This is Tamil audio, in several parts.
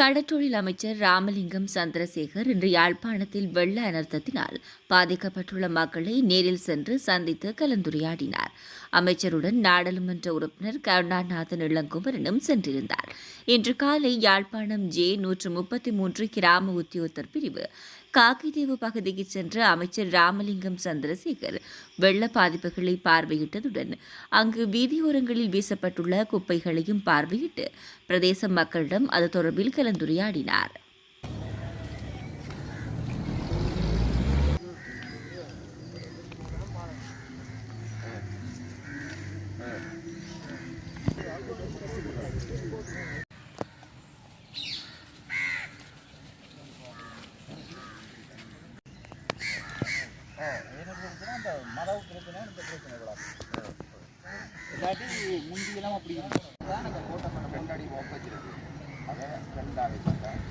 கடற்றொழில் அமைச்சர் ராமலிங்கம் சந்திரசேகர் இன்று யாழ்ப்பாணத்தில் வெள்ள அனர்த்தத்தினால் பாதிக்கப்பட்டுள்ள மக்களை நேரில் சென்று சந்தித்து கலந்துரையாடினார். அமைச்சருடன் நாடாளுமன்ற உறுப்பினர் கருணாநாதன் இளங்குமரனும் சென்றிருந்தார். இன்று காலை யாழ்ப்பாணம் ஜே நூற்று முப்பத்தி மூன்று கிராம உத்தியோகத்தர் பிரிவு காக்கிதீவு பகுதிக்கு சென்ற அமைச்சர் ராமலிங்கம் சந்திரசேகர் வெள்ள பாதிப்புகளை பார்வையிட்டதுடன் அங்கு வீதியோரங்களில் வீசப்பட்டுள்ள குப்பைகளையும் பார்வையிட்டு பிரதேச மக்களிடம் அது தொடர்பில் கலந்துரையாடினார். பிரச்சனை இந்த பிரச்சனை கூட இல்லாட்டி முந்தியெல்லாம் அப்படி தான் அந்த கோட்டை பண்ண கொண்டாடி ஒப்பச்சிருக்கு அதை ரெண்டாவே சொன்னேன்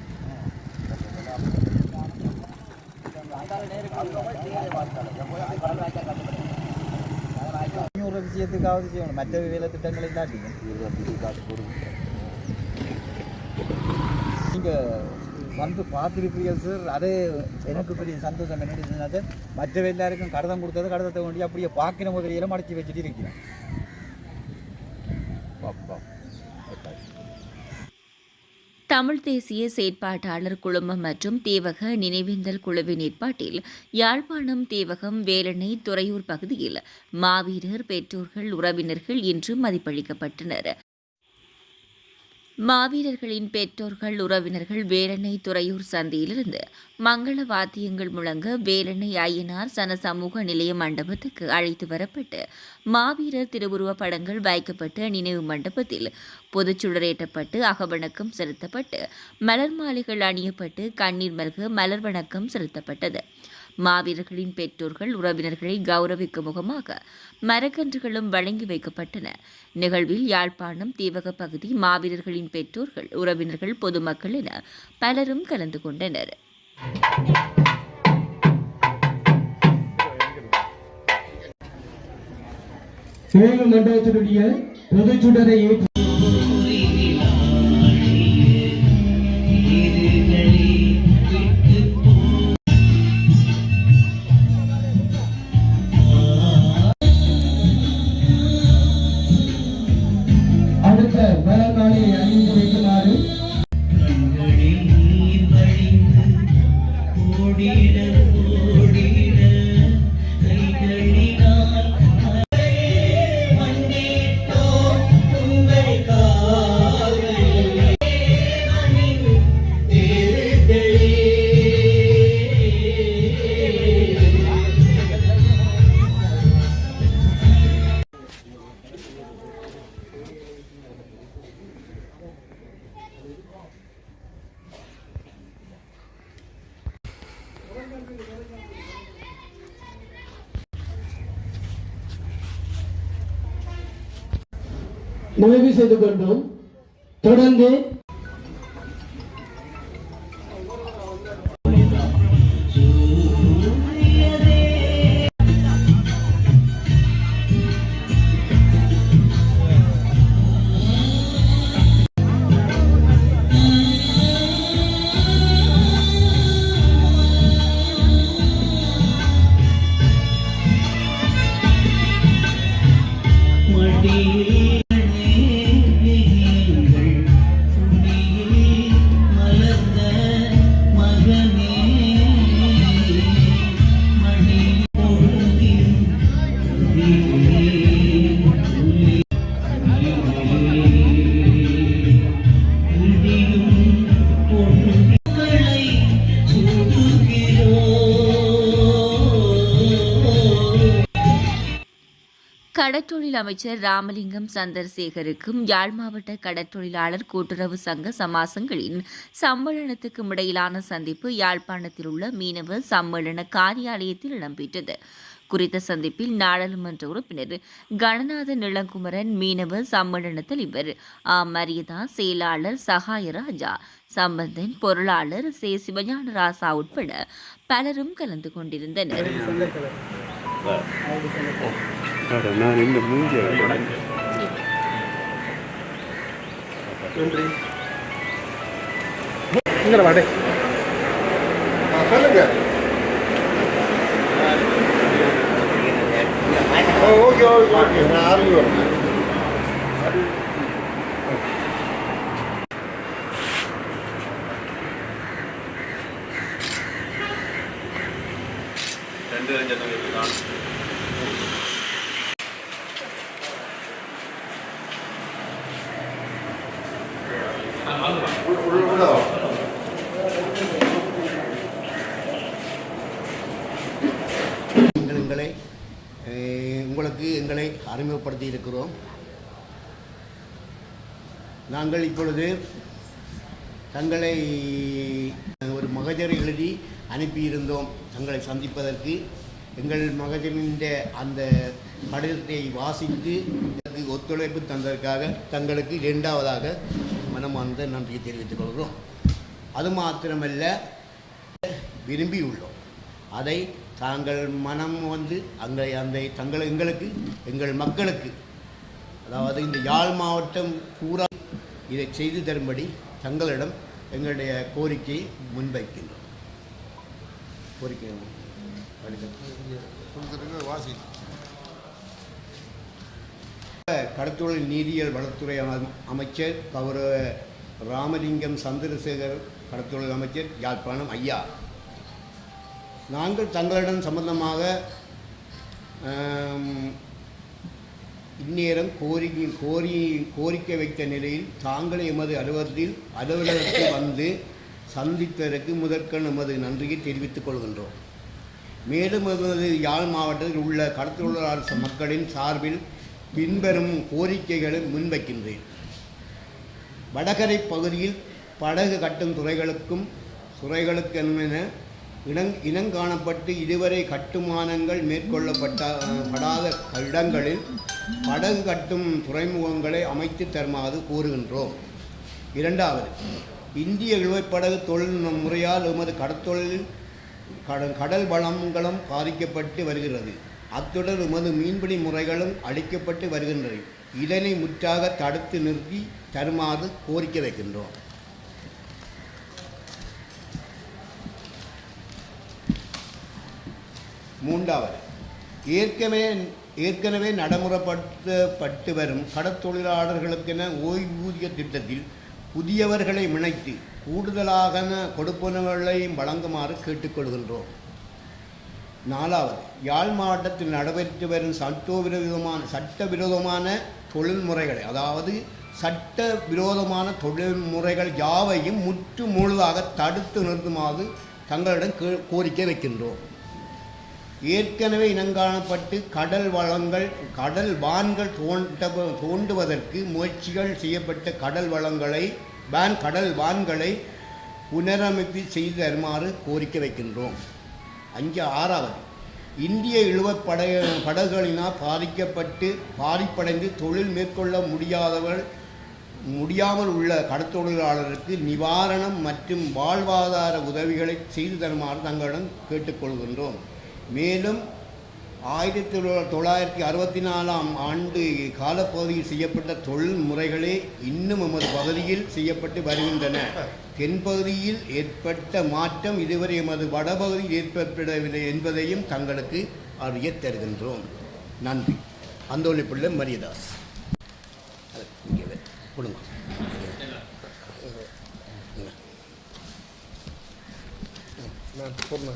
ஒரு விஷயத்துக்காவது செய்யணும். மற்ற வேலை திட்டங்களை இல்லாட்டியும் காசு போடுவோம் நீங்கள் வந்து பார்த்துருக்கிறீர்கள் சார் அது எனக்கு பெரிய சந்தோஷம் என்னன்னு மற்ற எல்லாருக்கும் கடதம் கொடுத்தது கடதத்தை கொண்டு அப்படியே பார்க்கிற முதலியெல்லாம் மடச்சி வச்சுட்டு இருக்கிறேன். தமிழ் தேசிய செயற்பாட்டாளர் குழுமம் மற்றும் தேவக நினைவேந்தல் குழுவின் ஏற்பாட்டில் யாழ்ப்பாணம் தேவகம் வேலனை துறையூர் பகுதியில் மாவீரர் பெற்றோர்கள் உறவினர்கள் இன்று மதிப்பளிக்கப்பட்டனர். மாவீரர்களின் பெற்றோர்கள் உறவினர்கள் வேலணை துறையூர் சந்தையிலிருந்து மங்கள வாத்தியங்கள் முழங்க வேலணை ஐயனார் சன சமூக நிலைய மண்டபத்துக்கு அழைத்து வரப்பட்டு மாவீரர் திருவுருவ படங்கள் வைக்கப்பட்ட நினைவு மண்டபத்தில் பொதுச்சுடரேற்றப்பட்டு அகவணக்கம் செலுத்தப்பட்டு மலர் மாலைகள் அணியப்பட்டு கண்ணீர் மல்க மலர் வணக்கம் செலுத்தப்பட்டது. மாவீரர்களின் பெற்றோர்கள் உறவினர்களை கௌரவிக்கும் முகமாக மரக்கன்றுகளும் வழங்கி வைக்கப்பட்டன. நிகழ்வில் யாழ்ப்பாணம் தீவக பகுதி மாவீரர்களின் பெற்றோர்கள் உறவினர்கள் பொதுமக்கள் என பலரும் கலந்து கொண்டனர். மண்டபத்தினுடைய பொதுச்சுடரை நிறைவு செய்து கொண்டோம். தொடர்ந்து கடற்றொழில் அமைச்சர் ராமலிங்கம் சந்திரசேகருக்கும் யாழ் மாவட்ட கடற்றொழிலாளர் கூட்டுறவு சங்க சமாசங்களின் சம்மேளனத்துக்கும் இடையிலான சந்திப்பு யாழ்ப்பாணத்தில் உள்ள மீனவ சம்மேளன காரியாலயத்தில் இடம்பெற்றது. குறித்த சந்திப்பில் நாடாளுமன்ற உறுப்பினர் கணநாதன் இளங்குமரன் மீனவ சம்மேளன தலைவர் ஆ. மரியதா செயலாளர் சகாயராஜா சம்பந்தன் பொருளாளர் சே. சிவஞான ராசா உட்பட பலரும் கலந்து கொண்டிருந்தனர். அட, நான் இந்த மூஞ்சியை எங்கட வாடே சொல்லுங்க ஓகே ஓகே ஓகே நான் ஆர்மி வரேன் ரெண்டு லட்சத்துக்கு எங்களை உங்களுக்கு எங்களை அறிமுகப்படுத்தி இருக்கிறோம் நாங்கள் இப்பொழுது தங்களை ஒரு மகஜரை எழுதி அனுப்பியிருந்தோம். தங்களை சந்திப்பதற்கு. எங்கள் மகஜனின் அந்த கடிதத்தை வாசித்து ஒத்துழைப்பு தந்ததற்காக தங்களுக்கு இரண்டாவதாக மனமார்ந்த நன்றியை தெரிவித்துக் கொள்கிறோம். அது மாத்திரமல்ல விரும்பியுள்ளோம். அதை தாங்கள் மனம் வந்து அங்கே அந்த தங்கள் எங்களுக்கு எங்கள் மக்களுக்கு அதாவது இந்த யாழ் மாவட்டம் பூரா இதை செய்து தரும்படி தங்களிடம் எங்களுடைய கோரிக்கையை முன்வைக்கின்றோம். கோரிக்கை வாசி கடத்தொழில் நீதியியல் வளத்துறை அமைச்சர் கௌரவ ராமலிங்கம் சந்திரசேகர் கடத்தொழில் அமைச்சர் யாழ்ப்பாணம் ஐயா. நாங்கள் தங்களிடம் சம்பந்தமாக இந்நேரம் கோரிக்கை கோரி கோரிக்கை வைத்த நிலையில் தாங்களே எமது அலுவலகத்தில் அலுவலகத்தில் வந்து சந்தித்ததற்கு முதற்கண் எமது நன்றியை தெரிவித்துக் கொள்கின்றோம். மேலும் எமது யாழ் மாவட்டத்தில் உள்ள கடத்தொழிலாளர் மக்களின் சார்பில் பின்வரும் கோரிக்கைகளை முன்வைக்கின்றேன். வடகரை பகுதியில் படகு கட்டும் துறைகளுக்கும் துறைகளுக்கென இனங் இனங்காணப்பட்டு இதுவரை கட்டுமானங்கள் மேற்கொள்ளப்பட்ட படாத இடங்களில் படகு கட்டும் துறைமுகங்களை அமைத்து தருமாறு கூறுகின்றோம் இரண்டாவது இந்திய இழுவைப்படகு தொழில் முறையால் எமது கடற்தொழிலில் கடல் கடல் வளங்களும் பாதிக்கப்பட்டு வருகிறது. அத்துடன் உமது மீன்பிடி முறைகளும் அளிக்கப்பட்டு வருகின்றன. இதனை முற்றாக தடுத்து நிறுத்தி தருமாறு கோரிக்கை வைக்கின்றோம். மூன்றாவது ஏற்கனவே ஏற்கனவே நடைமுறைப்படுத்தப்பட்டு வரும் கடற்தொழிலாளர்களுக்கென ஓய்வூதிய திட்டத்தில் புதியவர்களை இணைத்து கூடுதலாக கொடுப்பனவுகளை வழங்குமாறு கேட்டுக்கொள்கின்றோம். நாலாவது யாழ் மாவட்டத்தில் நடைபெற்று வரும் சட்டவிரோதமான சட்டவிரோதமான தொழில்முறைகளை அதாவது சட்ட விரோதமான தொழில்முறைகள் யாவையும் முற்று முழுதாக தடுத்து நிறுத்துமாறு தங்களிடம் கோரிக்கை வைக்கின்றோம். ஏற்கனவே இனங்காணப்பட்டு கடல் வளங்கள் கடல் வான்கள் தோண்ட தோண்டுவதற்கு முயற்சிகள் செய்யப்பட்ட கடல் வளங்களை வான் கடல் வான்களை புனரமைப்பு செய்து தருமாறு கோரிக்கை வைக்கின்றோம். அஞ்சு ஆறாவது. இந்திய இழுவப் படகுகளினால் பாதிக்கப்பட்டு பாதிப்படைந்து தொழில் மேற்கொள்ள முடியாதவர் முடியாமல் உள்ள கடத்தொழிலாளருக்கு நிவாரணம் மற்றும் வாழ்வாதார உதவிகளை செய்து தருமாறு தங்களிடம் கேட்டுக்கொள்கின்றோம். மேலும் ஆயிரத்தி தொள்ள- தொள்ளாயிரத்தி அறுபத்தி நாலாம் ஆண்டு காலப்பகுதியில் செய்யப்பட்ட தொழில் முறைகளே இன்னும் எமது பகுதியில் செய்யப்பட்டு வருகின்றன. தென்பகுதியில் ஏற்பட்ட மாற்றம் இதுவரை எமது வடபகுதியில் ஏற்படவில்லை என்பதையும் தங்களுக்கு அறியத் தருகின்றோம். நன்றி. அந்தோணி பிள்ளை மரியதாஸ். கொடுங்க. நான் சொன்னேன்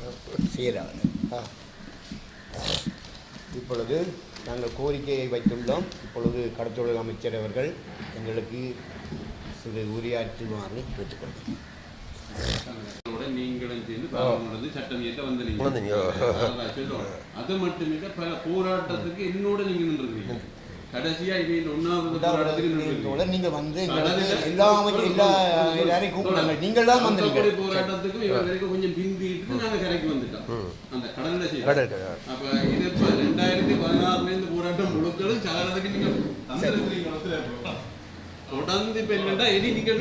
செய்கிறாங்க இப்பொழுது நாங்கள் கோரிக்கையை வைத்துள்ளோம். இப்பொழுது கடத்தொழில் அமைச்சர் அவர்கள் எங்களுக்கு சிறு உரையாற்றுமாறு கேட்டுக்கொள்கிறோம். அதோட நீங்களும் சேர்ந்து சட்டம் இயற்ற வந்தீங்க. அது மட்டுமில்ல பல போராட்டத்துக்கு என்னோட நீங்க நின்றுருக்கீங்க கடைசியா ஒன்னாவது நின்றுருக்கீங்க நீங்கள் வந்து எல்லா எல்லா எல்லாரையும் கூப்பிடுங்க நீங்கள் தான் அந்த வந்தீங்க போராட்டத்துக்கு இவங்க வரைக்கும் கொஞ்சம் பிந்திட்டு நாங்க கரைக்கு வந்துட்டோம். அந்த கடல்ல செய்யறோம் கடல் அப்ப இது இப்ப ரெண்டாயிரத்தி பதினாறுல இருந்து போராட்டம் முழுக்களும் சாகிறதுக்கு நீங்க தந்திருக்கிறீங்க தொடர்ந்து இப்ப என்னன்னா இனி நீங்க